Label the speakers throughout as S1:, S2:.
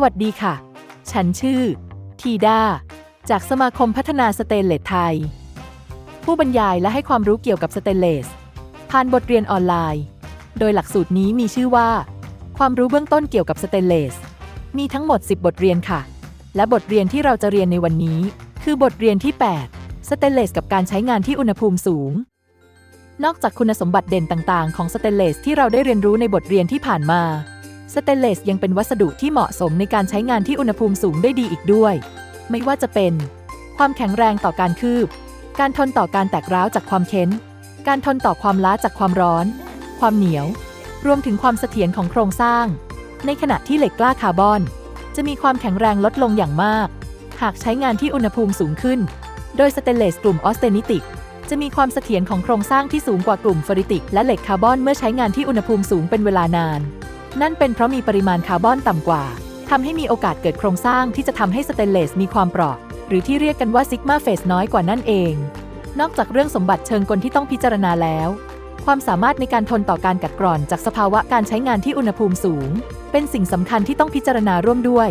S1: สวัสดีค่ะ ฉันชื่อ ทีดา จากสมาคมพัฒนาสเตนเลสไทย ผู้บรรยายและให้ความรู้เกี่ยวกับสเตนเลส ผ่านบทเรียนออนไลน์ โดยหลักสูตรนี้มีชื่อว่า ความรู้เบื้องต้นเกี่ยวกับสเตนเลส มีทั้งหมด 10 บทเรียนค่ะ และบทเรียนที่เราจะเรียนในวันนี้ คือบทเรียนที่ 8 สเตนเลส กับการใช้งานที่อุณหภูมิสูง นอกจากคุณสมบัติเด่นต่าง ๆ ของสเตนเลสที่เราได้เรียนรู้ในบทเรียนที่ผ่านมา สเตนเลสยังเป็นวัสดุที่เหมาะสมในการใช้งานที่อุณหภูมิสูงได้ดีอีกด้วย ไม่ว่าจะเป็น ความแข็งแรงต่อการคืบ การทนต่อการแตกร้าวจากความเค้น การทนต่อความล้าจากความร้อน ความเหนียว รวมถึงความเสถียรของโครงสร้าง ในขณะที่เหล็กกล้าคาร์บอน จะมีความแข็งแรงลดลงอย่างมาก หากใช้งานที่อุณหภูมิสูงขึ้น โดยสเตนเลสกลุ่มออสเตนิติกจะมีความเสถียรของโครงสร้างที่สูงกว่ากลุ่มเฟอริติกและเหล็กคาร์บอนเมื่อใช้งานที่อุณหภูมิสูงเป็นเวลานาน นั่นเป็นเพราะมีปริมาณคาร์บอนต่ำกว่าทำให้มีโอกาสเกิดโครงสร้างที่จะทำให้สเตนเลสมีความเปราะ หรือที่เรียกกันว่าซิกมาเฟสน้อยกว่านั่นเอง นอกจากเรื่องสมบัติเชิงกลที่ต้องพิจารณาแล้ว ความสามารถในการทนต่อการกัดกร่อนจากสภาวะการใช้งานที่อุณหภูมิสูง เป็นสิ่งสำคัญที่ต้องพิจารณาร่วมด้วย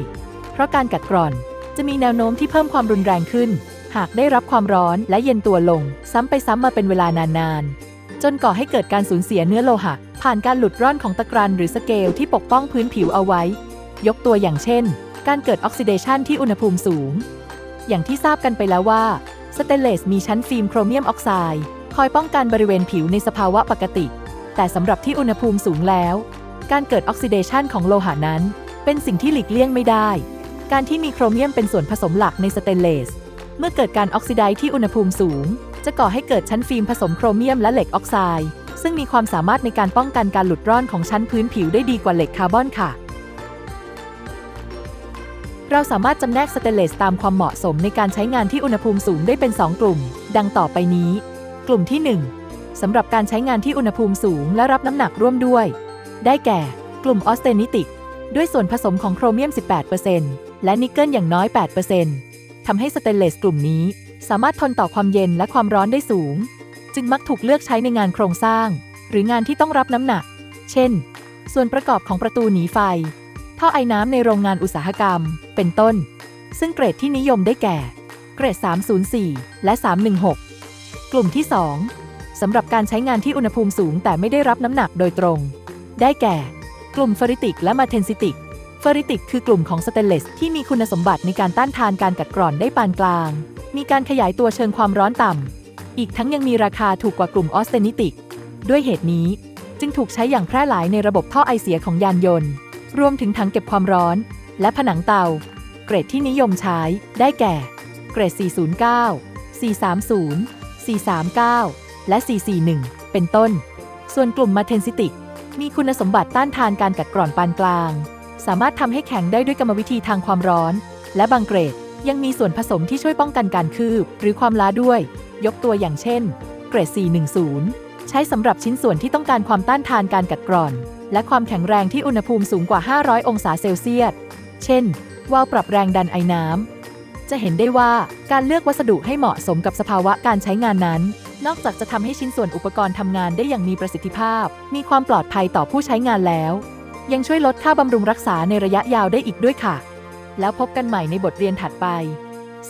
S1: เพราะการกัดกร่อนจะมีแนวโน้มที่เพิ่มความรุนแรงขึ้น หากได้รับความร้อนและเย็นตัวลง ซ้ำไปซ้ำมาเป็นเวลานานๆ จนก่อให้เกิดการสูญเสียเนื้อโลหะ ผ่านการหลุดร่อนของตะกรันหรือสเกลที่ปกป้องพื้นผิวเอาไว้ ยกตัวอย่างเช่น การเกิดออกซิเดชันที่อุณหภูมิสูง อย่างที่ทราบกันไปแล้วว่า สเตนเลสมีชั้นฟิล์มโครเมียมออกไซด์คอยป้องกันบริเวณผิวในสภาวะปกติ แต่สำหรับที่อุณหภูมิสูงแล้ว การเกิดออกซิเดชันของโลหะนั้น เป็นสิ่งที่หลีกเลี่ยงไม่ได้ การที่มีโครเมียมเป็นส่วนผสมหลักในสเตนเลส เมื่อเกิดการออกซิไดที่อุณหภูมิสูง จะก่อให้เกิดชั้นฟิล์มผสมโครเมียมและเหล็กออกไซด์ ซึ่งมีความสามารถในการป้องกันการหลุดร่อนของชั้นพื้นผิวได้ดีกว่าเหล็กคาร์บอนค่ะ เราสามารถจำแนกสเตนเลสตามความเหมาะสมในการใช้งานที่อุณหภูมิสูงได้เป็น 2 กลุ่ม ดังต่อไปนี้ กลุ่มที่ 1สำหรับการใช้งานที่อุณหภูมิสูงและรับน้ำหนักร่วมด้วย ได้แก่ กลุ่มออสเตนิติก ด้วยส่วนผสมของโครเมียม 18%และนิกเกิลอย่างน้อย 8%ทำให้สเตนเลสกลุ่มนี้ สามารถทนต่อความเย็นและความร้อนได้สูง จึงมักถูกเลือกใช้ในงานโครงสร้าง หรืองานที่ต้องรับน้ำหนัก เช่น ส่วนประกอบของประตูหนีไฟ ท่อไอน้ำในโรงงานอุตสาหกรรม เป็นต้น ซึ่งเกรดที่นิยมได้แก่ เกรด 304 และ 316 กลุ่มที่ 2 สำหรับการใช้งานที่อุณหภูมิสูงแต่ไม่ได้รับน้ำหนักโดยตรง ได้แก่ กลุ่มเฟอริติกและมาเทนซิติกเฟอริติกคือกลุ่มของสเตนเลสที่มีคุณสมบัติในการต้านทานการกัดกร่อนได้ปานกลาง มีการขยายตัวเชิงความร้อนต่ำ อีกทั้งยังมีราคาถูกกว่ากลุ่มออสเตนิติก ด้วยเหตุนี้จึงถูกใช้อย่างแพร่หลายในระบบท่อไอเสียของยานยนต์ รวมถึงถังเก็บความร้อน และผนังเตา เกรดที่นิยมใช้ได้แก่ เกรด 409 430 439 และ 441 เป็นต้น ส่วนกลุ่มมาเทนซิติก มีคุณสมบัติต้านทานการกัดกร่อนปานกลาง สามารถทำให้แข็งได้ด้วยกรรมวิธีทางความร้อน และบางเกรดยังมีส่วนผสมที่ช่วยป้องกันการคืบ หรือความล้าด้วย ยกตัวอย่างเช่น เกรด 410 ใช้สำหรับชิ้นส่วนที่ต้องการความต้านทานการกัดกร่อน และความแข็งแรงที่อุณหภูมิสูงกว่า 500 องศาเซลเซียส เช่น วาล์วปรับแรงดันไอน้ำ จะเห็นได้ว่าการเลือกวัสดุให้เหมาะสมกับสภาวะการใช้งานนั้น นอกจากจะทำให้ชิ้นส่วนอุปกรณ์ทำงานได้อย่างมีประสิทธิภาพ มีความปลอดภัยต่อผู้ใช้งานแล้ว ยังช่วยลดค่าบำรุงรักษาในระยะยาวได้อีกด้วยค่ะ แล้วพบกันใหม่ในบทเรียนถัดไป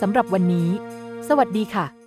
S1: สำหรับวันนี้ สวัสดีค่ะ